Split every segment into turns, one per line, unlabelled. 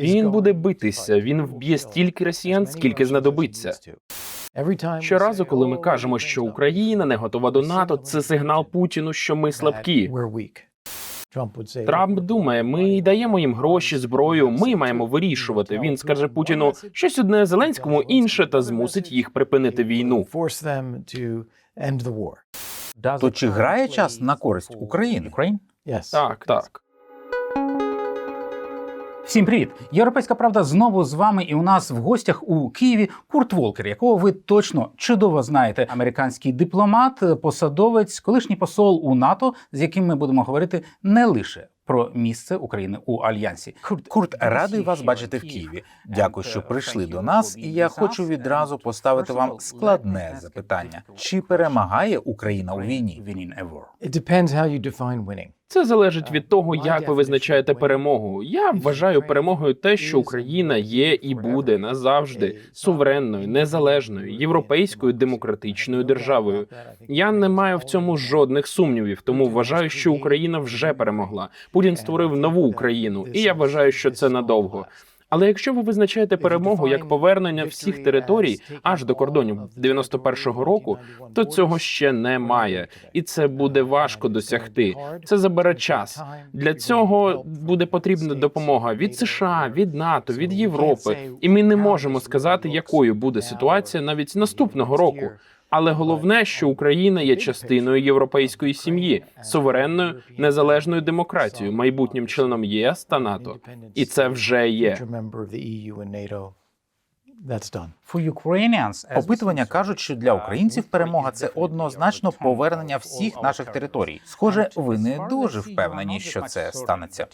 Він буде битися. Він вб'є стільки росіян, скільки знадобиться. Щоразу, коли ми кажемо, що Україна не готова до НАТО, це сигнал Путіну, що ми слабкі. Трамп думає, ми даємо їм гроші, зброю. Ми маємо вирішувати. Він скаже Путіну щось одне Зеленському, інше та змусить їх припинити війну.
То чи грає час на користь України?
Так, так.
Всім привіт! Європейська правда знову з вами, і у нас в гостях у Києві Курт Волкер, якого ви точно чудово знаєте. Американський дипломат, посадовець, колишній посол у НАТО, з яким ми будемо говорити не лише. Про місце України у альянсі Курт, радий вас бачити в Києві. Дякую, що прийшли до нас. І я хочу відразу поставити вам складне запитання: чи перемагає Україна у війні?
Це залежить від того, як ви визначаєте перемогу. Я вважаю перемогою те, що Україна є і буде назавжди суверенною, незалежною, європейською демократичною державою. Я не маю в цьому жодних сумнівів, тому вважаю, що Україна вже перемогла. Путін створив нову Україну, і я вважаю, що це надовго. Але якщо ви визначаєте перемогу як повернення всіх територій аж до кордонів 91-го року, то цього ще немає, і це буде важко досягти. Це забере час. Для цього буде потрібна допомога від США, від НАТО, від Європи. І ми не можемо сказати, якою буде ситуація навіть наступного року. Але головне, що Україна є частиною європейської сім'ї, суверенною незалежною демократією, майбутнім членом ЄС та НАТО. І це вже є.
Опитування кажуть, що для українців перемога це однозначно повернення всіх наших територій. Схоже, ви не дуже впевнені, що це станеться.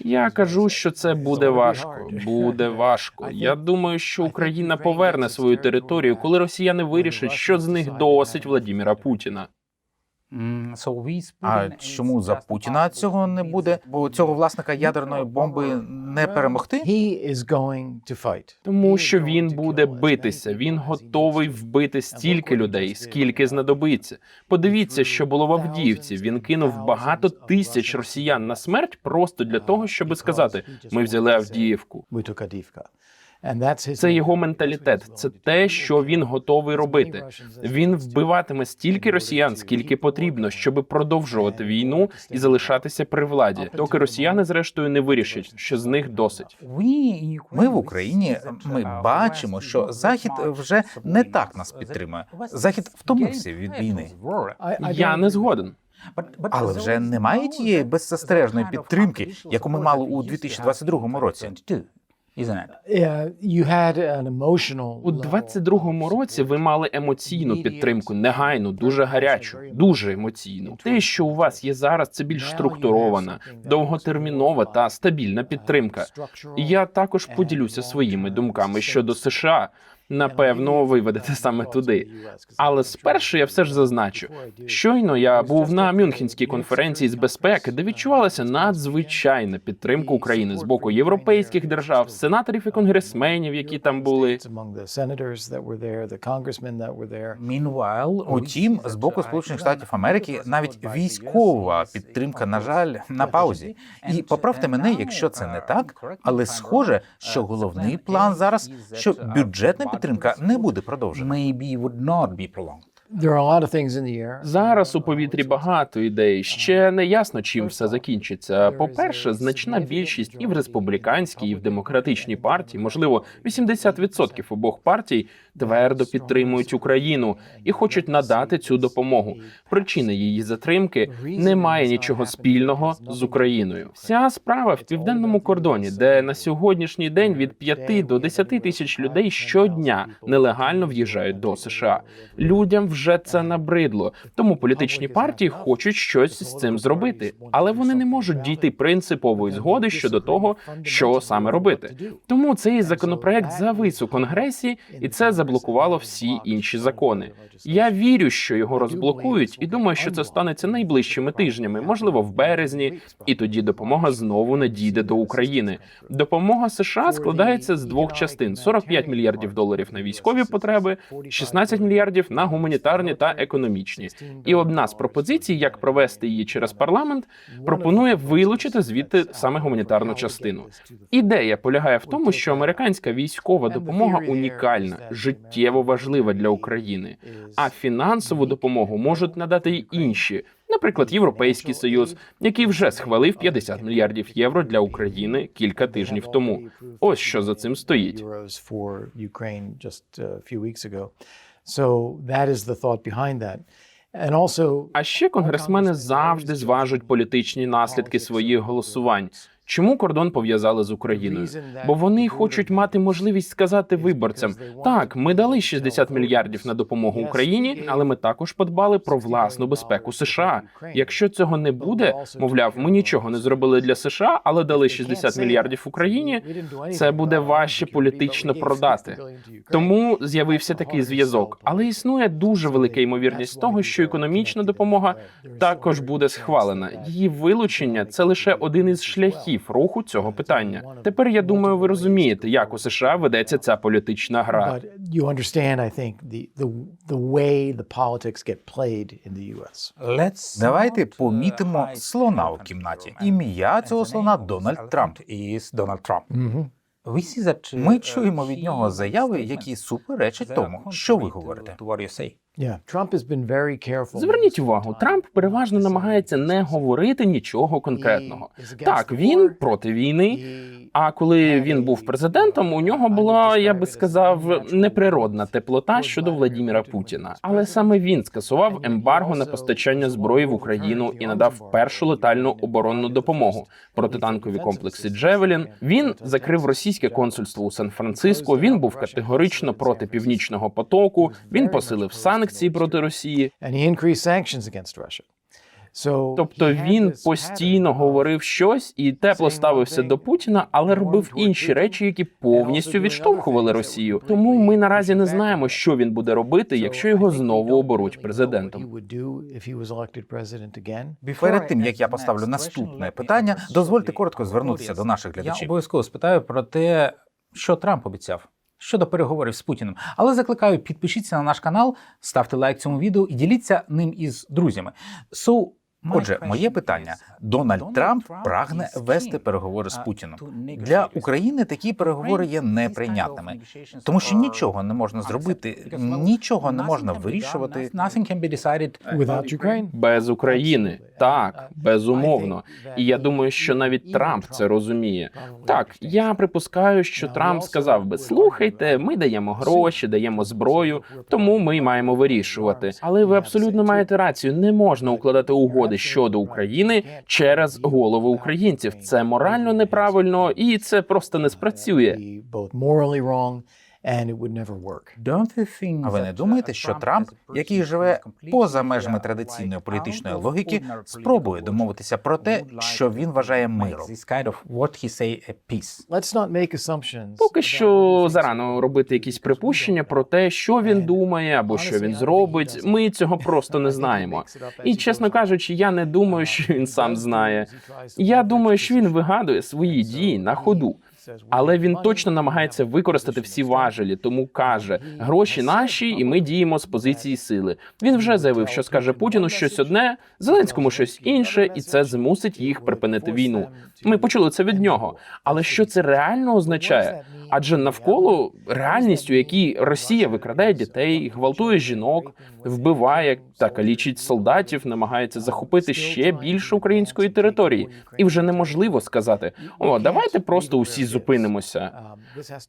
Я кажу, що це буде важко. Буде важко. Я думаю, що Україна поверне свою територію, коли росіяни вирішать, що з них досить Владіміра Путіна.
А чому за Путіна цього не буде? Бо цього власника ядерної бомби не перемогти?
Тому що він буде битися. Він готовий вбити стільки людей, скільки знадобиться. Подивіться, що було в Авдіївці. Він кинув багато тисяч росіян на смерть просто для того, щоб сказати: ми взяли Авдіївку. Це його менталітет. Це те, що він готовий робити. Він вбиватиме стільки росіян, скільки потрібно, щоб продовжувати війну і залишатися при владі, доки росіяни, зрештою, не вирішать, що з них досить.
Ми в Україні ми бачимо, що Захід вже не так нас підтримує. Захід втомився від війни.
Я не згоден.
Але вже немає тієї беззастережної підтримки, яку ми мали у 2022 році.
У 22-му році ви мали емоційну підтримку, негайну, дуже гарячу, дуже емоційну. Те, що у вас є зараз, це більш структурована, довготермінова та стабільна підтримка. І я також поділюся своїми думками щодо США. Напевно, ви ведете саме туди. Але спершу я все ж зазначу. Щойно я був на Мюнхенській конференції з безпеки, де відчувалася надзвичайна підтримка України з боку європейських держав, сенаторів і конгресменів, які там були.
Утім, з боку Сполучених Штатів Америки навіть військова підтримка, на жаль, на паузі. І поправте мене, якщо це не так, але схоже, що головний план зараз, що бюджетна підтримка не буде продовжена.
Зараз у повітрі багато ідей. Ще не ясно, чим все закінчиться. По перше, значна більшість і в республіканській, і в демократичній партії, можливо, 80% обох партій твердо підтримують Україну і хочуть надати цю допомогу. Причина її затримки не має нічого спільного з Україною. Вся справа в південному кордоні, де на сьогоднішній день від 5 до 10 тисяч людей щодня нелегально в'їжджають до США. Людям вже це набридло. Тому політичні партії хочуть щось з цим зробити, але вони не можуть дійти принципової згоди щодо того, що саме робити. Тому цей законопроект завис у конгресі, і це заблокувало всі інші закони. Я вірю, що його розблокують, і думаю, що це станеться найближчими тижнями, можливо, в березні, і тоді допомога знову надійде до України. Допомога США складається з двох частин: 45 мільярдів доларів на військові потреби, 16 мільярдів на гуманітарні гуманітарні та економічні. І одна з пропозицій, як провести її через парламент, пропонує вилучити звідти саме гуманітарну частину. Ідея полягає в тому, що американська військова допомога унікальна, життєво важлива для України, а фінансову допомогу можуть надати й інші. Наприклад, Європейський Союз, який вже схвалив 50 мільярдів євро для України кілька тижнів тому. Ось що за цим стоїть.
Uh. So that is the thought behind that. And also,
А ще конгресмени завжди зважують політичні наслідки своїх голосувань. Чому кордон пов'язали з Україною? Бо вони хочуть мати можливість сказати виборцям: так, ми дали 60 мільярдів на допомогу Україні, але ми також подбали про власну безпеку США. Якщо цього не буде, мовляв, ми нічого не зробили для США, але дали 60 мільярдів Україні. це буде важче політично продати. Тому з'явився такий зв'язок. Але існує дуже велика ймовірність того, що економічна допомога також буде схвалена. Її вилучення це лише один із шляхів руху цього питання. Тепер я думаю, ви розумієте, як у США ведеться ця політична гра.
but you understand, I think, the, the, the way the politics get played in the U.S.
Давайте помітимо слона у кімнаті. Ім'я цього слона Дональд Трамп. Із Дональд Трамп. Ми чуємо від нього заяви, які суперечать тому, що ви говорите.
Yeah, Trump has been very careful.
Зверніть увагу, Трамп переважно намагається не говорити нічого конкретного. Так, він проти війни. А коли він був президентом, у нього була, я би сказав, неприродна теплота щодо Владіміра Путіна. Але саме він скасував ембарго на постачання зброї в Україну і надав першу летальну оборонну допомогу протитанкові комплекси Джевелін. Він закрив російське консульство у Сан-Франциско. Він був категорично проти північного потоку. Він посилив санкції проти Росії.
And he increased sanctions against Russia. So
Тобто він постійно говорив щось і тепло ставився до Путіна, але робив інші речі, які повністю відштовхували Росію. Тому ми наразі не знаємо, що він буде робити, якщо його знову оберуть президентом.
Перед тим як я поставлю наступне питання, дозвольте коротко звернутися до наших
Я
глядачів.
обов'язково спитаю про те, що Трамп обіцяв щодо переговорів з Путіним. Але закликаю, підпишіться на наш канал, ставте лайк цьому відео і діліться ним із друзями. So,
Отже, моє питання: Дональд Трамп прагне вести переговори з Путіном. Для України такі переговори є неприйнятними, тому що нічого не можна зробити, нічого не можна вирішувати.
Nothing can be decided
Without Ukraine?
Без України так безумовно. І я думаю, що навіть Трамп це розуміє. Так, я припускаю, що Трамп сказав би: слухайте, ми даємо гроші, даємо зброю, тому ми маємо вирішувати. Але ви абсолютно маєте рацію. Не можна укладати угоди щодо України через голови українців. Це морально неправильно і це просто не спрацює.
А ви не думаєте,
uh,
що Трамп, який живе поза межами традиційної політичної логіки, спробує домовитися про те, що він вважає миром?
Поки що зарано робити якісь припущення про те, що він думає або що він зробить. Ми цього просто не знаємо. І чесно кажучи, я не думаю, що він сам знає. Я думаю, що він вигадує свої дії на ходу. Але він точно намагається використати всі важелі, тому каже: гроші наші, і ми діємо з позиції сили. Він вже заявив, що скаже Путіну щось одне, Зеленському щось інше, і це змусить їх припинити війну. Ми почули це від нього. Але що це реально означає? Адже навколо реальність, у якій Росія викрадає дітей, гвалтує жінок, вбиває та калічить солдатів, намагається захопити ще більше української території, і вже неможливо сказати: о, давайте просто усі зупинимося.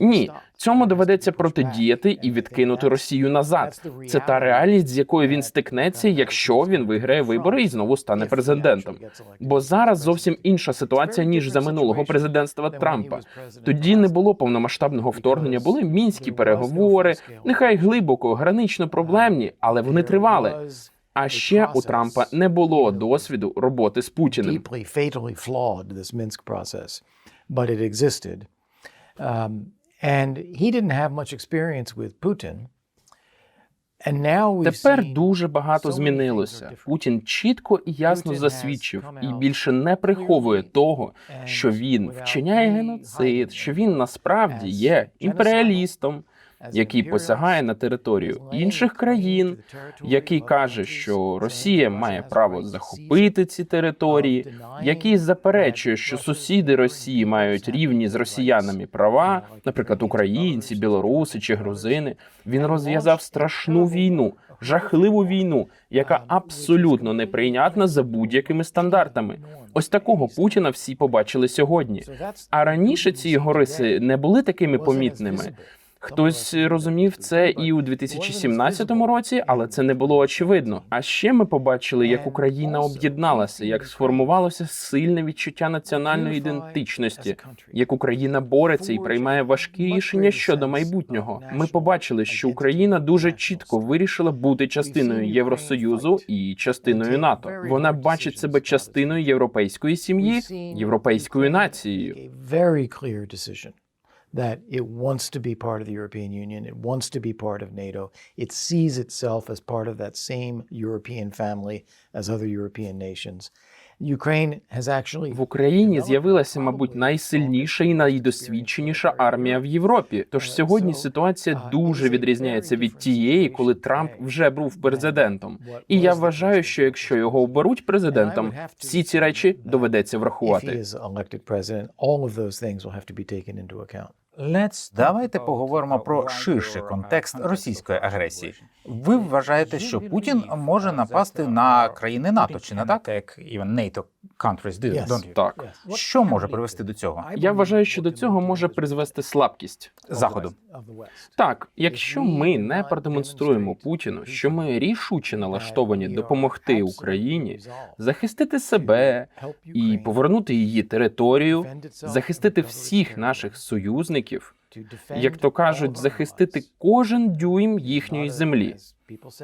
Ні, цьому доведеться протидіяти і відкинути Росію назад. Це та реальність, з якою він стикнеться, якщо він виграє вибори і знову стане президентом. Бо зараз зовсім інша ситуація ніж за минулого президентства Трампа. Тоді не було повномасштабного вторгнення, були мінські переговори, нехай глибоко, гранично проблемні, але вони тривали. А ще у Трампа не було досвіду роботи з Путіним.
Um, and he didn't have much experience with Putin.
Тепер дуже багато змінилося. Путін чітко і ясно засвідчив і більше не приховує того, що він вчиняє геноцид, що він насправді є імперіалістом, який посягає на територію інших країн, який каже, що Росія має право захопити ці території, який заперечує, що сусіди Росії мають рівні з росіянами права, наприклад, українці, білоруси чи грузини. Він розв'язав страшну війну, жахливу війну, яка абсолютно неприйнятна за будь-якими стандартами. Ось такого Путіна всі побачили сьогодні. А раніше ці його риси не були такими помітними. Хтось розумів це і у 2017 році, але це не було очевидно. А ще ми побачили, як Україна об'єдналася, як сформувалося сильне відчуття національної ідентичності, як Україна бореться і приймає важкі рішення щодо майбутнього. Ми побачили, що Україна дуже чітко вирішила бути частиною Євросоюзу і частиною НАТО. Вона бачить себе частиною європейської сім'ї, європейською нацією.
That it wants to be part of the European Union, it wants to be part of NATO, it sees itself as part of that same European family as other European nations.
В Україні з'явилася, мабуть, найсильніша і найдосвідченіша армія в Європі. Тож сьогодні ситуація дуже відрізняється від тієї, коли Трамп вже був президентом. І я вважаю, що якщо його оберуть президентом, всі ці речі доведеться врахувати.
Давайте поговоримо про ширший контекст російської агресії. Ви вважаєте, що Путін може напасти на країни НАТО, чи не так, як even NATO countries did,
Yes.
don't you?
Так
Що може привести до цього?
я вважаю, що до цього може призвести слабкість.
Заходу.
Так, якщо ми не продемонструємо Путіну, що ми рішуче налаштовані допомогти Україні, захистити себе і повернути її територію, захистити всіх наших союзників, як то кажуть, захистити кожен дюйм їхньої землі.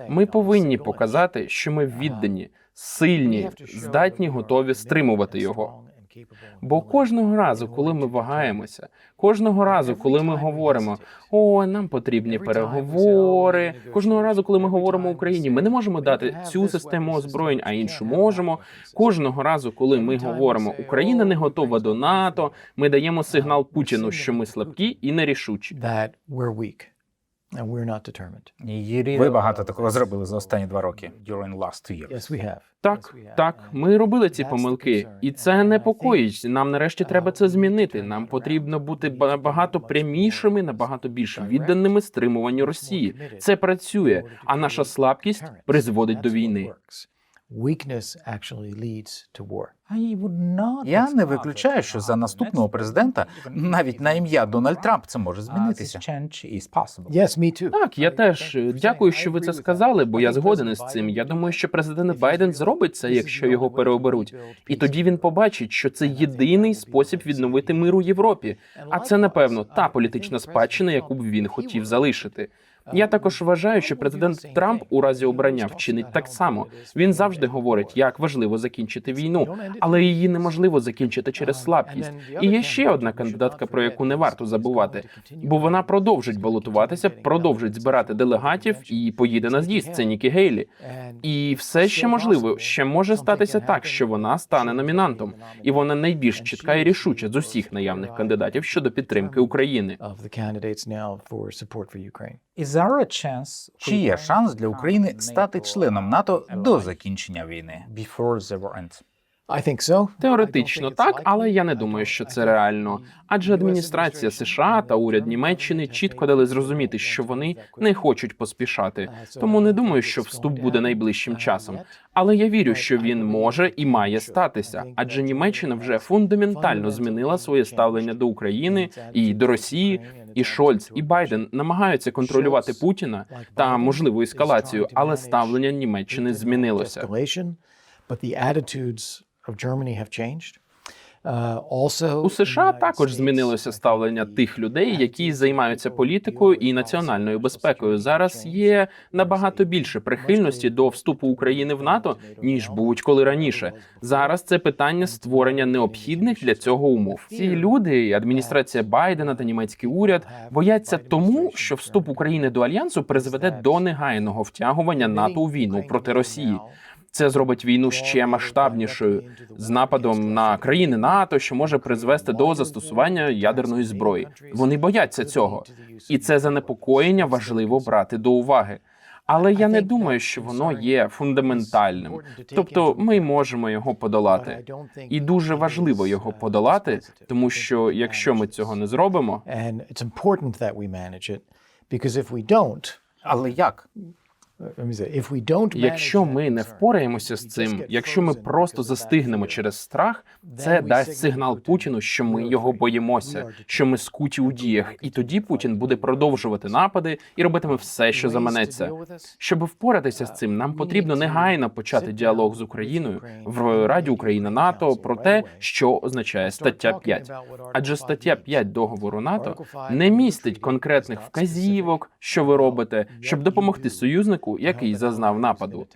Ми повинні показати, що ми віддані, сильні, здатні, готові стримувати його. Бо кожного разу, коли ми вагаємося, кожного разу, коли ми говоримо, о, нам потрібні переговори. Кожного разу, коли ми говоримо Україні, ми не можемо дати цю систему озброєнь, а іншу можемо. Кожного разу, коли ми говоримо, Україна не готова до НАТО, ми даємо сигнал Путіну, що ми слабкі і нерішучі.
Ви багато такого зробили за останні два роки. During last two years.
Yes, we have.
Так, так, ми робили ці помилки, і це непокоїть. Нам нарешті треба це змінити. Нам потрібно бути набагато прямішими, набагато більш відданими стримуванню Росії. Це працює, а наша слабкість призводить до війни.
Weakness actually leads to war.
Я не виключаю, що за наступного президента навіть на ім'я Дональд Трамп це може змінитися.
Yes, me too.
Так, я теж дякую, що ви це сказали, бо я згоден із цим. Я думаю, що президент Байден зробить це, якщо його переоберуть. І тоді він побачить, що це єдиний спосіб відновити мир у Європі. А це напевно та політична спадщина, яку б він хотів залишити. Я також вважаю, що президент Трамп у разі обрання вчинить так само. Він завжди говорить, як важливо закінчити війну, але її неможливо закінчити через слабкість. І є ще одна кандидатка, про яку не варто забувати, бо вона продовжить балотуватися, продовжить збирати делегатів і поїде на з'їзд. Це Нікі Гейлі. І все ще можливо, ще може статися так, що вона стане номінантом, і вона найбільш чітка і рішуча з усіх наявних кандидатів щодо підтримки України.
Чи є шанс для України стати членом НАТО до закінчення війни?
Теоретично так, але я не думаю, що це реально. Адже адміністрація США та уряд Німеччини чітко дали зрозуміти, що вони не хочуть поспішати. Тому не думаю, що вступ буде найближчим часом. Але я вірю, що він може і має статися, адже Німеччина вже фундаментально змінила своє ставлення до України і до Росії. І Шольц і Байден намагаються контролювати Путіна та можливу ескалацію, але ставлення Німеччини змінилося.
Uh,
У США також змінилося ставлення тих людей, які займаються політикою і національною безпекою. Зараз є набагато більше прихильності до вступу України в НАТО ніж будь-коли раніше. Зараз це питання створення необхідних для цього умов. Ці люди, адміністрація Байдена та німецький уряд, бояться тому, що вступ України до альянсу призведе до негайного втягування НАТО у війну проти Росії. Це зробить війну ще масштабнішою з нападом на країни НАТО, що може призвести до застосування ядерної зброї. Вони бояться цього, і це занепокоєння важливо брати до уваги. Але я не думаю, що воно є фундаментальним. Тобто, ми можемо його подолати. І дуже важливо його подолати, тому що якщо ми цього не зробимо,
Але як?
Якщо ми не впораємося з цим, якщо ми просто застигнемо через страх, це дасть сигнал Путіну, що ми його боїмося, що ми скуті у діях, і тоді Путін буде продовжувати напади і робитиме все, що заманеться. Щоб впоратися з цим, нам потрібно негайно почати діалог з Україною в Раді Україна НАТО про те, що означає стаття 5. Адже стаття 5 договору НАТО не містить конкретних вказівок, що ви робите, щоб допомогти союзнику, який зазнав нападу.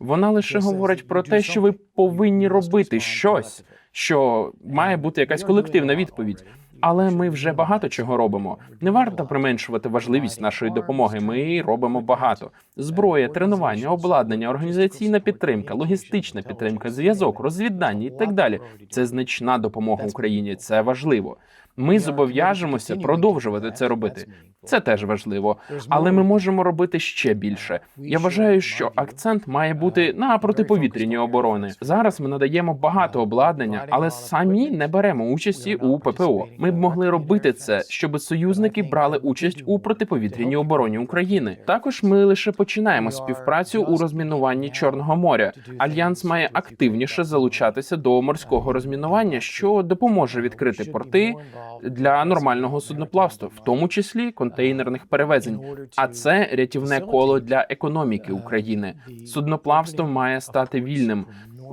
Вона лише говорить про те, що ви повинні робити щось, що має бути якась колективна відповідь. Але ми вже багато чого робимо. Не варто применшувати важливість нашої допомоги. Ми робимо багато: зброя, тренування, обладнання, організаційна підтримка, логістична підтримка, зв'язок, розвіддання і так далі. Це значна допомога Україні. Це важливо. Ми зобов'яжемося продовжувати це робити. Це теж важливо, але ми можемо робити ще більше. Я вважаю, що акцент має бути на протиповітряній оборони. Зараз ми надаємо багато обладнання, але самі не беремо участі у ППО. Ми б могли робити це, щоб союзники брали участь у протиповітряній обороні України. Також ми лише починаємо співпрацю у розмінуванні Чорного моря. Альянс має активніше залучатися до морського розмінування, що допоможе відкрити порти для нормального судноплавства, в тому числі контейнерних перевезень. А це рятівне коло для економіки України. Судноплавство має стати вільним.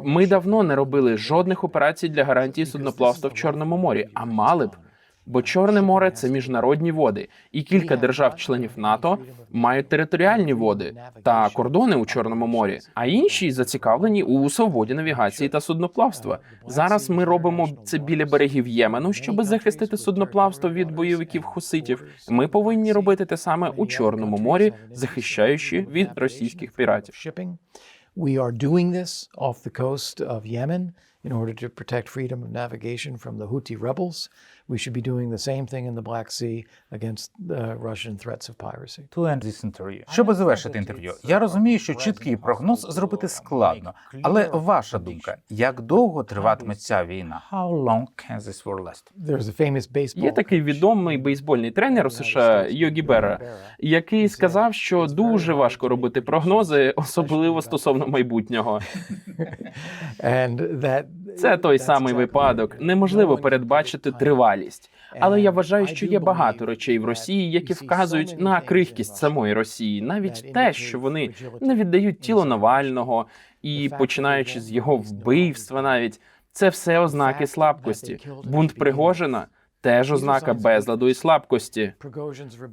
Ми давно не робили жодних операцій для гарантії судноплавства в Чорному морі, а мали б. Бо Чорне море це міжнародні води, і кілька держав-членів НАТО мають територіальні води та кордони у Чорному морі, а інші зацікавлені у свободі навігації та судноплавства. Зараз ми робимо це біля берегів Ємену, щоб захистити судноплавство від бойовиків хуситів. Ми повинні робити те саме у Чорному морі, захищаючи від російських піратів.
We are doing this off the coast of Yemen in order to protect freedom of navigation from the Houthi rebels. We should be doing the same thing in the Black Sea against the Russian threats of piracy.
To end this interview. Щоб завершити інтерв'ю, я розумію, що чіткий прогноз зробити складно. Але ваша думка, як довго триватиме ця війна? How long can this war last?
There's a famous baseball.
Є такий відомий бейсбольний тренер у США Йогі Бера, який сказав, що дуже важко робити прогнози, особливо стосовно майбутнього.
And that,
Це той самий випадок. Неможливо передбачити
predict time.
Але я вважаю, що є багато речей в Росії, які вказують на крихкість самої Росії, навіть те, що вони не віддають тіло Навального, і починаючи з його вбивства, навіть це все ознаки слабкості. Бунт. Пригожина теж ознака безладу і слабкості.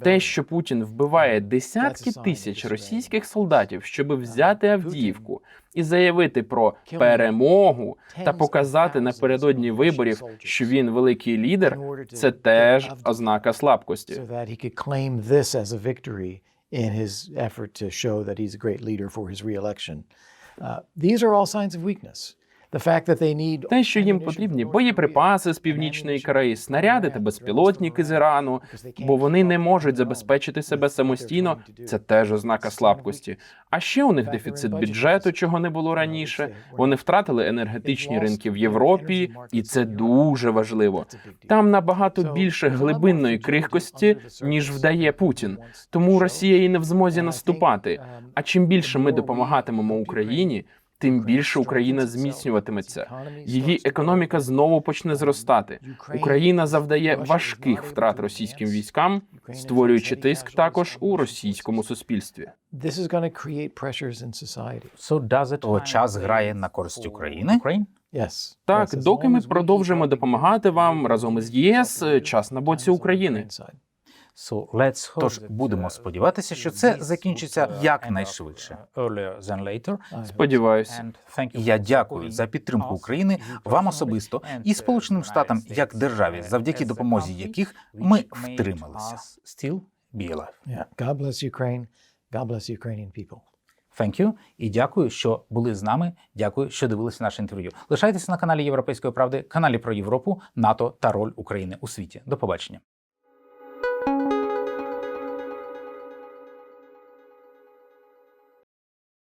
Те, що Путін вбиває десятки тисяч російських солдатів, щоб взяти Авдіївку і заявити про перемогу та показати напередодні виборів, що він великий лідер, це теж ознака слабкості.
in his effort to show that he's a great leader for his reelection. Uh, these are all signs of weakness.
Те, що їм потрібні боєприпаси з північної Кореї, снаряди та безпілотники з Ірану, бо вони не можуть забезпечити себе самостійно. Це теж ознака слабкості. А ще у них дефіцит бюджету, чого не було раніше. Вони втратили енергетичні ринки в Європі, і це дуже важливо. Там набагато більше глибинної крихкості, ніж вдає Путін. Тому. Росія і не в змозі наступати.
um,
А чим більше ми допомагатимемо Україні, тим більше Україна зміцнюватиметься. Її економіка знову почне зростати. Україна завдає важких втрат російським військам, створюючи тиск також у російському суспільстві.
То час грає на користь України?
Так, доки ми продовжимо допомагати вам разом із ЄС, час на боці України.
Тож будемо сподіватися, що це закінчиться якнайшвидше.
Than.
Сподіваюся.
Я дякую за підтримку України вам особисто і Сполученим Штатам як державі, завдяки допомозі яких ми втрималися.
God bless Ukraine. God bless Ukrainian people.
Thank you і дякую, що були з нами. Дякую, що дивилися наше інтерв'ю. Лишайтеся на каналі Європейської правди, каналі про Європу, НАТО та роль України у світі. До побачення.